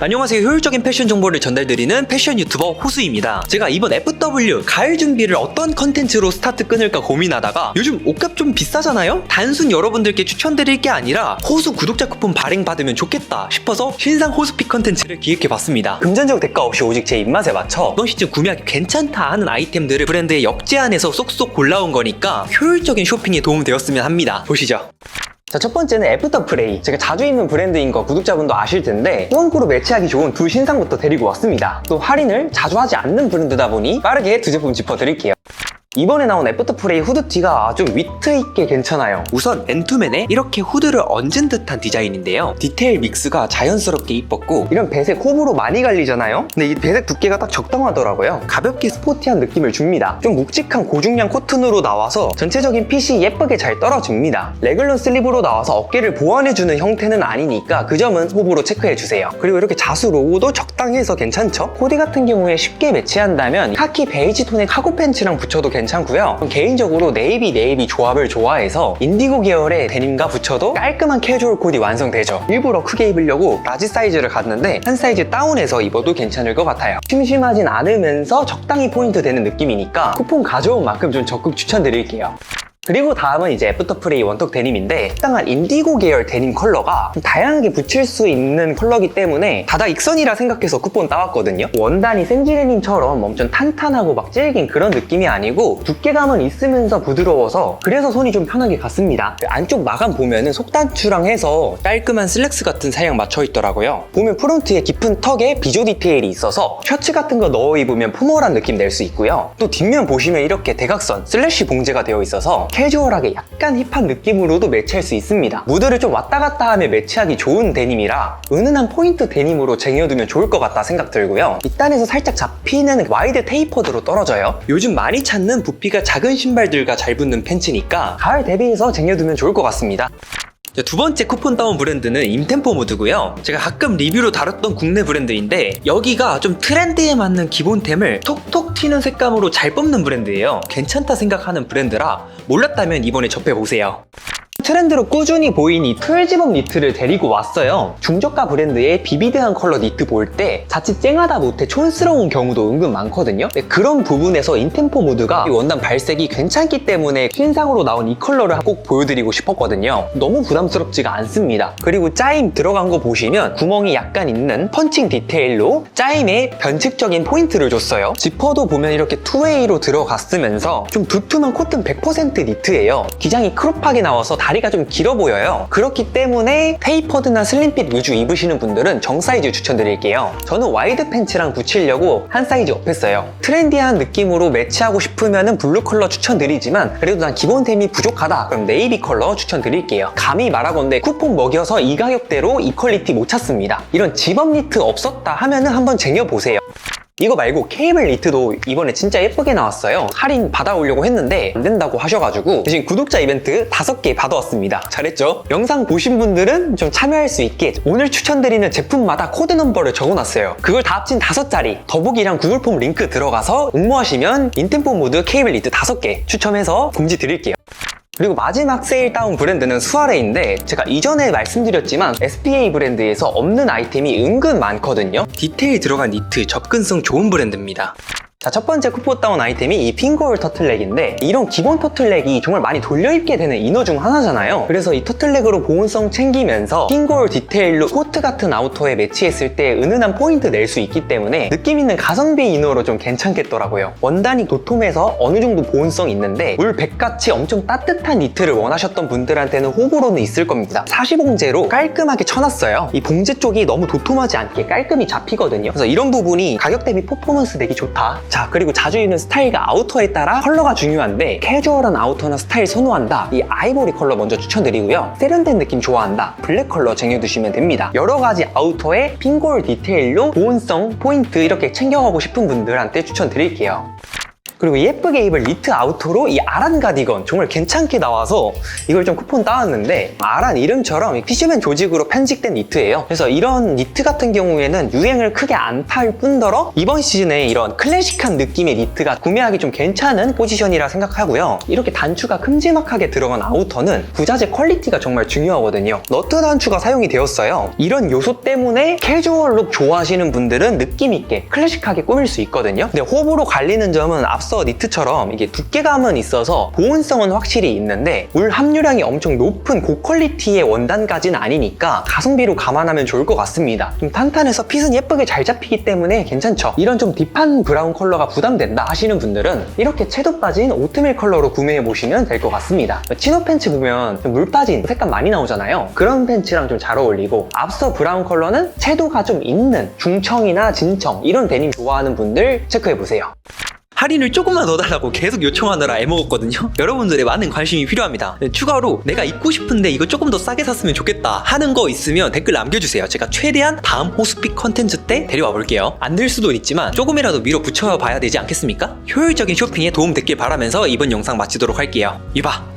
안녕하세요. 효율적인 패션 정보를 전달드리는 패션 유튜버 호수입니다. 제가 이번 FW 가을 준비를 어떤 컨텐츠로 스타트 끊을까 고민하다가 요즘 옷값 좀 비싸잖아요? 단순 여러분들께 추천드릴 게 아니라 호수 구독자 쿠폰 발행 받으면 좋겠다 싶어서 신상 호수픽 컨텐츠를 기획해봤습니다. 금전적 대가 없이 오직 제 입맛에 맞춰 이번 시즌 구매하기 괜찮다 하는 아이템들을 브랜드의 역제안에서 쏙쏙 골라온 거니까 효율적인 쇼핑에 도움되었으면 합니다. 보시죠. 자, 첫 번째는 애프터 프레이. 제가 자주 입는 브랜드인 거 구독자분도 아실 텐데 후원코로 매치하기 좋은 두 신상부터 데리고 왔습니다. 또 할인을 자주 하지 않는 브랜드다 보니 빠르게 두 제품 짚어드릴게요. 이번에 나온 애프터 프레이 후드티가 아주 위트 있게 괜찮아요. 우선 맨투맨에 이렇게 후드를 얹은 듯한 디자인인데요. 디테일 믹스가 자연스럽게 이뻤고 이런 배색 호불호 많이 갈리잖아요. 근데 이 배색 두께가 딱 적당하더라고요. 가볍게 스포티한 느낌을 줍니다. 좀 묵직한 고중량 코튼으로 나와서 전체적인 핏이 예쁘게 잘 떨어집니다. 레글런 슬립으로 나와서 어깨를 보완해주는 형태는 아니니까 그 점은 호불호 체크해주세요. 그리고 이렇게 자수 로고도 적당해서 괜찮죠? 코디 같은 경우에 쉽게 매치한다면 카키 베이지 톤의 카고 팬츠랑 붙여도 괜찮 고요. 개인적으로 네이비 네이비 조합을 좋아해서 인디고 계열의 데님과 붙여도 깔끔한 캐주얼 코디 완성되죠. 일부러 크게 입으려고 라지 사이즈를 갔는데 한 사이즈 다운해서 입어도 괜찮을 것 같아요. 심심하진 않으면서 적당히 포인트 되는 느낌이니까 쿠폰 가져온 만큼 좀 적극 추천드릴게요. 그리고 다음은 이제 애프터 프레이 원톡 데님인데 적당한 인디고 계열 데님 컬러가 좀 다양하게 붙일 수 있는 컬러기 때문에 다다 익선이라 생각해서 쿠폰 따왔거든요. 원단이 생지레님처럼 엄청 탄탄하고 막 질긴 그런 느낌이 아니고 두께감은 있으면서 부드러워서 그래서 손이 좀 편하게 갔습니다. 그 안쪽 마감 보면은 속단추랑 해서 깔끔한 슬랙스 같은 사양 맞춰 있더라고요. 보면 프론트에 깊은 턱에 비조 디테일이 있어서 셔츠 같은 거 넣어 입으면 포멀한 느낌 낼 수 있고요. 또 뒷면 보시면 이렇게 대각선 슬래시 봉제가 되어 있어서 캐주얼하게 약간 힙한 느낌으로도 매치할 수 있습니다. 무드를 좀 왔다 갔다 하며 매치하기 좋은 데님이라 은은한 포인트 데님으로 쟁여두면 좋을 것 같다 생각 들고요. 밑단에서 살짝 잡히는 와이드 테이퍼드로 떨어져요. 요즘 많이 찾는 부피가 작은 신발들과 잘 붙는 팬츠니까 가을 대비해서 쟁여두면 좋을 것 같습니다. 자, 두 번째 쿠폰 다운 브랜드는 임템포 무드고요. 제가 가끔 리뷰로 다뤘던 국내 브랜드인데 여기가 좀 트렌드에 맞는 기본템을 톡톡 튀는 색감으로 잘 뽑는 브랜드예요. 괜찮다 생각하는 브랜드라 몰랐다면 이번에 접해보세요. 트렌드로 꾸준히 보인 이 털집업 니트를 데리고 왔어요. 중저가 브랜드의 비비드한 컬러 니트 볼 때 자칫 쨍하다 못해 촌스러운 경우도 은근 많거든요. 네, 그런 부분에서 인템포 무드가 이 원단 발색이 괜찮기 때문에 신상으로 나온 이 컬러를 꼭 보여드리고 싶었거든요. 너무 부담스럽지가 않습니다. 그리고 짜임 들어간 거 보시면 구멍이 약간 있는 펀칭 디테일로 짜임에 변칙적인 포인트를 줬어요. 지퍼도 보면 이렇게 투웨이로 들어갔으면서 좀 두툼한 코튼 100% 니트예요. 기장이 크롭하게 나와서 다리가 좀 길어 보여요. 그렇기 때문에 테이퍼드나 슬림핏 위주 입으시는 분들은 정 사이즈 추천드릴게요. 저는 와이드 팬츠랑 붙이려고 한 사이즈 업했어요. 트렌디한 느낌으로 매치하고 싶으면 블루 컬러 추천드리지만 그래도 난 기본템이 부족하다 그럼 네이비 컬러 추천드릴게요. 감히 말하건대 쿠폰 먹여서 이 가격대로 이 퀄리티 못 찾습니다. 이런 집업 니트 없었다 하면은 한번 쟁여보세요. 이거 말고 케이블 니트도 이번에 진짜 예쁘게 나왔어요. 할인 받아오려고 했는데 안 된다고 하셔가지고 대신 구독자 이벤트 5개 받아왔습니다. 잘했죠? 영상 보신 분들은 좀 참여할 수 있게 오늘 추천드리는 제품마다 코드 넘버를 적어놨어요. 그걸 다 합친 5자리 더보기랑 구글 폼 링크 들어가서 응모하시면 인템포 모드 케이블 니트 5개 추첨해서 공지 드릴게요. 그리고 마지막 세일 다운 브랜드는 수아레인데 제가 이전에 말씀드렸지만 SPA 브랜드에서 없는 아이템이 은근 많거든요. 디테일 들어간 니트 접근성 좋은 브랜드입니다. 자, 첫 번째 쿠폰 다운 아이템이 이 핑거홀 터틀넥인데 이런 기본 터틀넥이 정말 많이 돌려입게 되는 이너 중 하나잖아요. 그래서 이 터틀넥으로 보온성 챙기면서 핑거홀 디테일로 코트 같은 아우터에 매치했을 때 은은한 포인트 낼 수 있기 때문에 느낌 있는 가성비 이너로 좀 괜찮겠더라고요. 원단이 도톰해서 어느 정도 보온성 있는데 물 백같이 엄청 따뜻한 니트를 원하셨던 분들한테는 호불호는 있을 겁니다. 사시봉제로 깔끔하게 쳐놨어요. 이 봉제 쪽이 너무 도톰하지 않게 깔끔히 잡히거든요. 그래서 이런 부분이 가격 대비 퍼포먼스 내기 좋다. 자 그리고 자주 입는 스타일과 아우터에 따라 컬러가 중요한데 캐주얼한 아우터나 스타일 선호한다. 이 아이보리 컬러 먼저 추천드리고요. 세련된 느낌 좋아한다. 블랙 컬러 쟁여두시면 됩니다. 여러 가지 아우터에 핑골 디테일로 보온성 포인트 이렇게 챙겨가고 싶은 분들한테 추천드릴게요 그리고 예쁘게 입을 니트 아우터로 이 아란 가디건 정말 괜찮게 나와서 이걸 좀 쿠폰 따왔는데 아란 이름처럼 피쉬맨 조직으로 편집된 니트예요. 그래서 이런 니트 같은 경우에는 유행을 크게 안탈 뿐더러 이번 시즌에 이런 클래식한 느낌의 니트가 구매하기 좀 괜찮은 포지션이라 생각하고요. 이렇게 단추가 큼지막하게 들어간 아우터는 부자재 퀄리티가 정말 중요하거든요. 너트 단추가 사용이 되었어요. 이런 요소 때문에 캐주얼 룩 좋아하시는 분들은 느낌 있게 클래식하게 꾸밀 수 있거든요. 근데 호불호 갈리는 점은 앞서 니트처럼 이게 두께감은 있어서 보온성은 확실히 있는데 물 함유량이 엄청 높은 고퀄리티의 원단까지는 아니니까 가성비로 감안하면 좋을 것 같습니다. 좀 탄탄해서 핏은 예쁘게 잘 잡히기 때문에 괜찮죠. 이런 좀 딥한 브라운 컬러가 부담된다 하시는 분들은 이렇게 채도 빠진 오트밀 컬러로 구매해 보시면 될 것 같습니다. 치노 팬츠 보면 좀물 빠진 색감 많이 나오잖아요. 그런 팬츠랑 좀 잘 어울리고 앞서 브라운 컬러는 채도가 좀 있는 중청이나 진청 이런 데님 좋아하는 분들 체크해 보세요. 할인을 조금만 더 달라고 계속 요청하느라 애먹었거든요. 여러분들의 많은 관심이 필요합니다. 네, 추가로 내가 입고 싶은데 이거 조금 더 싸게 샀으면 좋겠다 하는 거 있으면 댓글 남겨주세요. 제가 최대한 다음 호스픽 컨텐츠 때 데려와 볼게요. 안 될 수도 있지만 조금이라도 밀어붙여 봐야 되지 않겠습니까? 효율적인 쇼핑에 도움 됐길 바라면서 이번 영상 마치도록 할게요. 유바